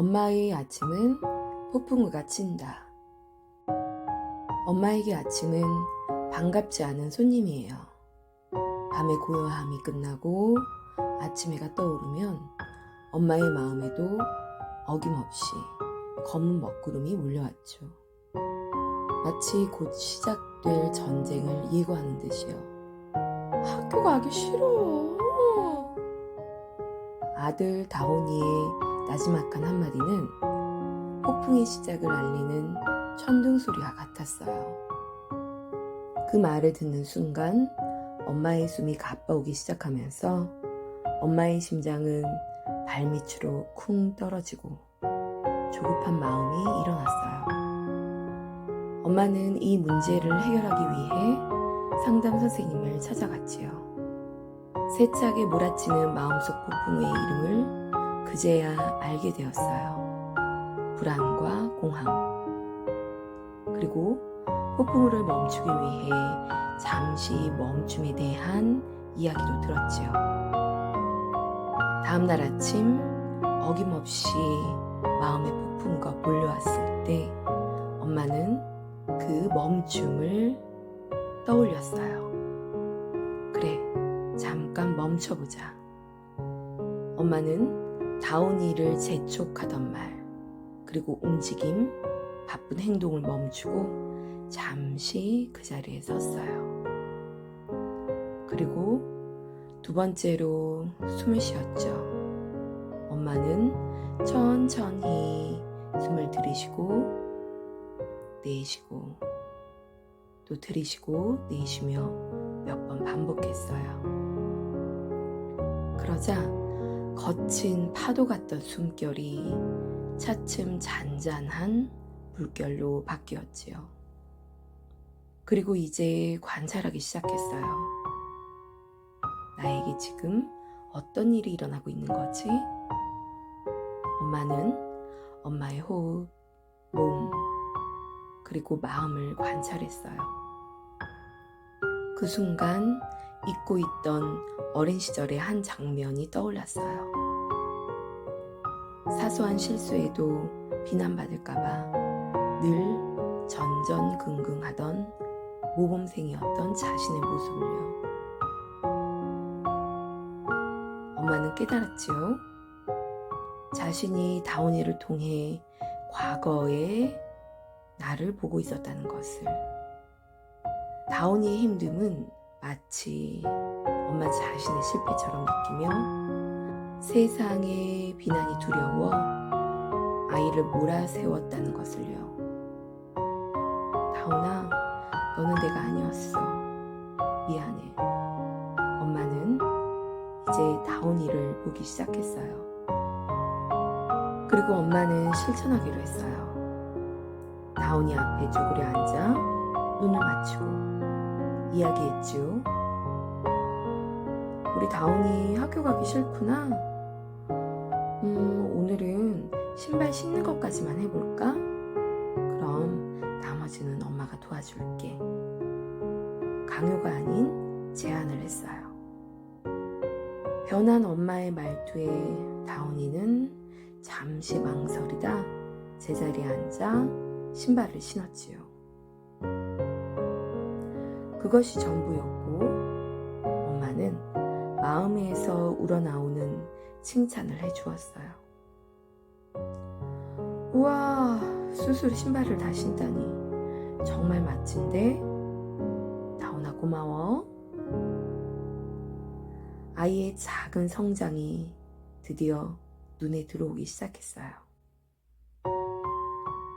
엄마의 아침은 폭풍우가 친다. 엄마에게 아침은 반갑지 않은 손님이에요. 밤의 고요함이 끝나고 아침 해가 떠오르면 엄마의 마음에도 어김없이 검은 먹구름이 몰려왔죠. 마치 곧 시작될 전쟁을 예고하는 듯이요. 학교 가기 싫어. 아들 다온이의 나지막한 한마디는 폭풍의 시작을 알리는 천둥 소리와 같았어요. 그 말을 듣는 순간 엄마의 숨이 가빠오기 시작하면서 엄마의 심장은 발밑으로 쿵 떨어지고 조급한 마음이 일어났어요. 엄마는 이 문제를 해결하기 위해 상담 선생님을 찾아갔지요. 세차게 몰아치는 마음속 폭풍의 이름을 그제야 알게 되었어요. 불안과 공황. 그리고 폭풍우를 멈추기 위해 잠시 멈춤에 대한 이야기도 들었지요. 다음 날 아침 어김없이 마음의 폭풍우가 몰려왔을 때 엄마는 그 멈춤을 떠올렸어요. 그래, 잠깐 멈춰보자. 엄마는 다운이를 재촉하던 말, 그리고 움직임, 바쁜 행동을 멈추고 잠시 그 자리에 섰어요. 그리고 두 번째로 숨을 쉬었죠. 엄마는 천천히 숨을 들이쉬고 내쉬고 또 들이쉬고 내쉬며 몇 번 반복했어요. 그러자 거친 파도 같던 숨결이 차츰 잔잔한 물결로 바뀌었지요. 그리고 이제 관찰하기 시작했어요. 나에게 지금 어떤 일이 일어나고 있는 거지? 엄마는 엄마의 호흡, 몸, 그리고 마음을 관찰했어요. 그 순간 잊고 있던 어린 시절의 한 장면이 떠올랐어요. 사소한 실수에도 비난받을까봐 늘 전전긍긍하던 모범생이었던 자신의 모습을요. 엄마는 깨달았지요. 자신이 다운이를 통해 과거의 나를 보고 있었다는 것을. 다운이의 힘듦은 마치 엄마 자신의 실패처럼 느끼며 세상의 비난이 두려워 아이를 몰아세웠다는 것을요. 다운아, 너는 내가 아니었어. 미안해. 엄마는 이제 다운이를 보기 시작했어요. 그리고 엄마는 실천하기로 했어요. 다운이 앞에 쭈그려 앉아 눈을 맞추고 이야기했죠. 우리 다운이 학교 가기 싫구나. 음, 오늘은 신발 신는 것까지만 해볼까? 그럼 나머지는 엄마가 도와줄게. 강요가 아닌 제안을 했어요. 변한 엄마의 말투에 다운이는 잠시 망설이다 제자리에 앉아 신발을 신었지요. 그것이 전부였고, 엄마는 마음에서 우러나오는 칭찬을 해주었어요. 우와, 스스로 신발을 다 신다니. 정말 멋진데? 다운아, 고마워. 아이의 작은 성장이 드디어 눈에 들어오기 시작했어요.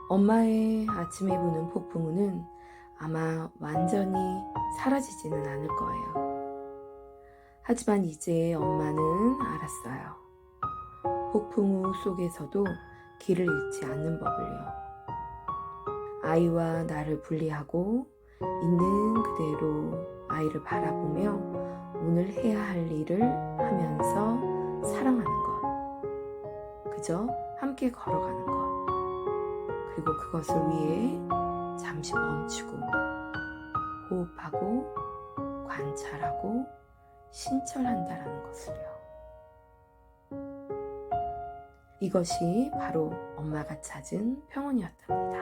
엄마의 아침에 부는 폭풍우는 아마 완전히 사라지지는 않을 거예요. 하지만 이제 엄마는 알았어요. 폭풍우 속에서도 길을 잃지 않는 법을요. 아이와 나를 분리하고 있는 그대로 아이를 바라보며 오늘 해야 할 일을 하면서 사랑하는 것. 그저 함께 걸어가는 것. 그리고 그것을 위해 잠시 멈추고 호흡하고 관찰하고 신철한다라는 것을요. 이것이 바로 엄마가 찾은 평온이었답니다.